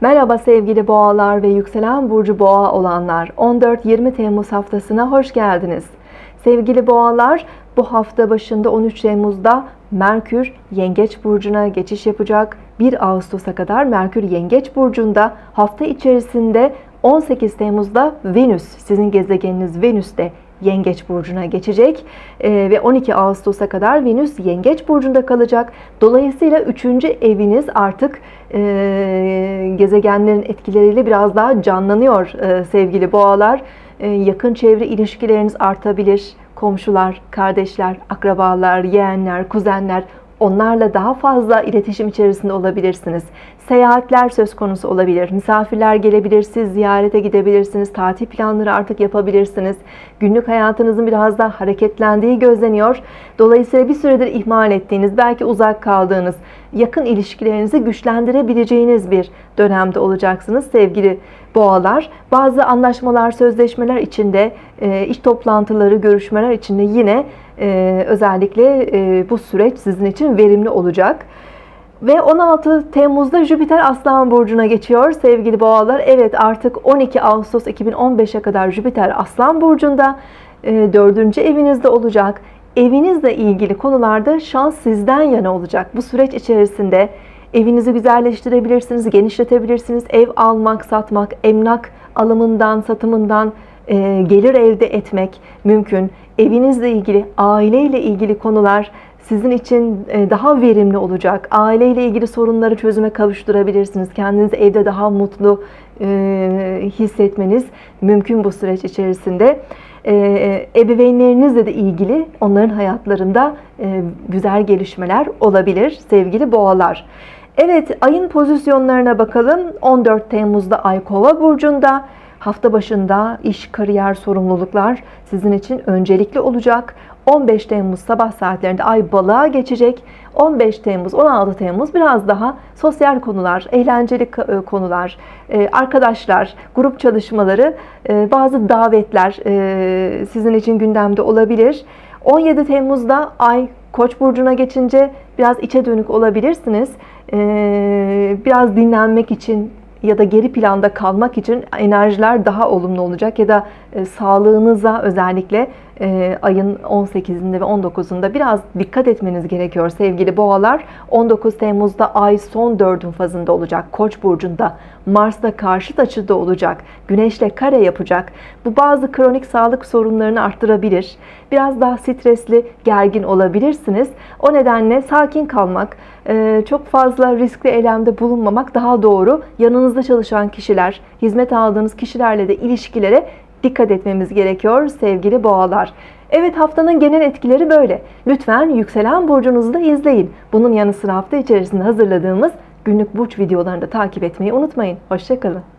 Merhaba sevgili boğalar ve yükselen burcu boğa olanlar. 14-20 Temmuz haftasına hoş geldiniz. Sevgili boğalar, bu hafta başında 13 Temmuz'da Merkür Yengeç burcuna geçiş yapacak. 1 Ağustos'a kadar Merkür Yengeç burcunda, hafta içerisinde 18 Temmuz'da Venüs, sizin gezegeniniz Venüs de Yengeç burcuna geçecek Ee, ve 12 Ağustos'a kadar Venüs Yengeç burcunda kalacak. Dolayısıyla 3. eviniz artık e, gezegenlerin etkileriyle biraz daha canlanıyor e, sevgili boğalar. E, yakın çevre ilişkileriniz artabilir. Komşular, kardeşler, akrabalar, yeğenler, kuzenler onlarla daha fazla iletişim içerisinde olabilirsiniz. Seyahatler söz konusu olabilir. Misafirler gelebilir, siz ziyarete gidebilirsiniz. Tatil planları artık yapabilirsiniz. Günlük hayatınızın biraz daha hareketlendiği gözleniyor. Dolayısıyla bir süredir ihmal ettiğiniz, belki uzak kaldığınız, yakın ilişkilerinizi güçlendirebileceğiniz bir dönemde olacaksınız sevgili boğalar. Bazı anlaşmalar, sözleşmeler içinde, e, iş toplantıları, görüşmeler içinde yine e, özellikle e, bu süreç sizin için verimli olacak. Ve 16 Temmuz'da Jüpiter Aslan Burcu'na geçiyor sevgili boğalar. Evet artık 12 Ağustos 2015'e kadar Jüpiter Aslan Burcu'nda e, dördüncü evinizde olacak. Evinizle ilgili konularda şans sizden yana olacak. Bu süreç içerisinde evinizi güzelleştirebilirsiniz, genişletebilirsiniz. Ev almak, satmak, emlak alımından, satımından e, gelir elde etmek mümkün. Evinizle ilgili, aileyle ilgili konular sizin için e, daha verimli olacak. Aileyle ilgili sorunları çözüme kavuşturabilirsiniz. Kendinizi evde daha mutlu e, hissetmeniz mümkün bu süreç içerisinde. E, ebeveynlerinizle de ilgili onların hayatlarında güzel gelişmeler olabilir sevgili boğalar. Evet ayın pozisyonlarına bakalım. 14 Temmuz'da Ay Kova burcunda. Hafta başında iş, kariyer, sorumluluklar sizin için öncelikli olacak. 15 Temmuz sabah saatlerinde ay balığa geçecek. 15 Temmuz, 16 Temmuz biraz daha sosyal konular, eğlenceli konular, arkadaşlar, grup çalışmaları, bazı davetler sizin için gündemde olabilir. 17 Temmuz'da ay Koç burcuna geçince biraz içe dönük olabilirsiniz. Biraz dinlenmek için ya da geri planda kalmak için enerjiler daha olumlu olacak ya da e, sağlığınıza özellikle e, ayın 18'inde ve 19'unda biraz dikkat etmeniz gerekiyor sevgili boğalar. 19 Temmuz'da ay son dördün fazında olacak. Koç burcunda Mars'la karşıt açıda olacak. Güneşle kare yapacak. Bu bazı kronik sağlık sorunlarını arttırabilir. Biraz daha stresli, gergin olabilirsiniz. O nedenle sakin kalmak, e, çok fazla riskli eylemde bulunmamak daha doğru. Yanınızda çalışan kişiler, hizmet aldığınız kişilerle de ilişkilere dikkat etmemiz gerekiyor sevgili boğalar. Evet haftanın genel etkileri böyle. Lütfen yükselen burcunuzu da izleyin. Bunun yanı sıra hafta içerisinde hazırladığımız günlük burç videolarını da takip etmeyi unutmayın. Hoşçakalın.